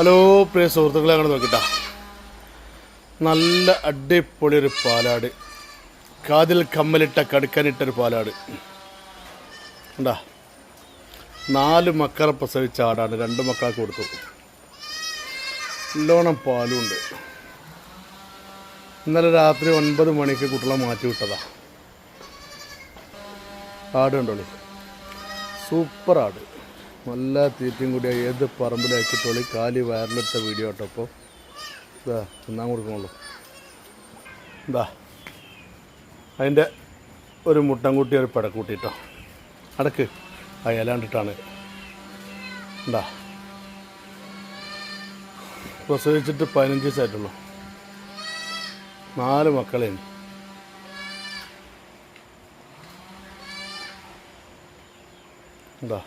Hello പ്രിയ സുഹൃത്തുക്കളെ അങ്ങനെ നോക്കിട്ടാ. നല്ല അടിപൊളി ഒരു പാലാട്. കാതിൽ കമ്മലിട്ട കടുക്കനിട്ടൊരു പാലാട്. ഉണ്ടാ നാല് മക്കളെ പ്രസവിച്ച ആടാണ്. രണ്ട് മക്കൾക്ക് കൊടുത്തു. നല്ലോണം പാലും ഉണ്ട് ഇന്നലെ രാത്രി ഒൻപത് മണിക്ക് കുട്ടികളെ മാറ്റി വിട്ടതാ. ആട് കണ്ടോളി സൂപ്പർ ആട്. നല്ല തീറ്റയും കൂടി ഏത് പറമ്പിൽ അയച്ചിട്ടോളി കാലി വയറിലിട്ട വീഡിയോ കേട്ടോ അപ്പോൾ ഇതാ തിന്നാൻ കൊടുക്കണുള്ളൂ. ഇതാ അതിന്റെ ഒരു മുട്ടൻകുട്ടി ഒരു പടക്കൂട്ടി കേട്ടോ അടക്ക് ആ ഇലാണ്ടിട്ടാണ്. എന്താ പ്രസവിച്ചിട്ട് പതിനഞ്ച് ദിവസമായിട്ടുള്ളൂ നാല് മക്കളെയാണ് എന്താ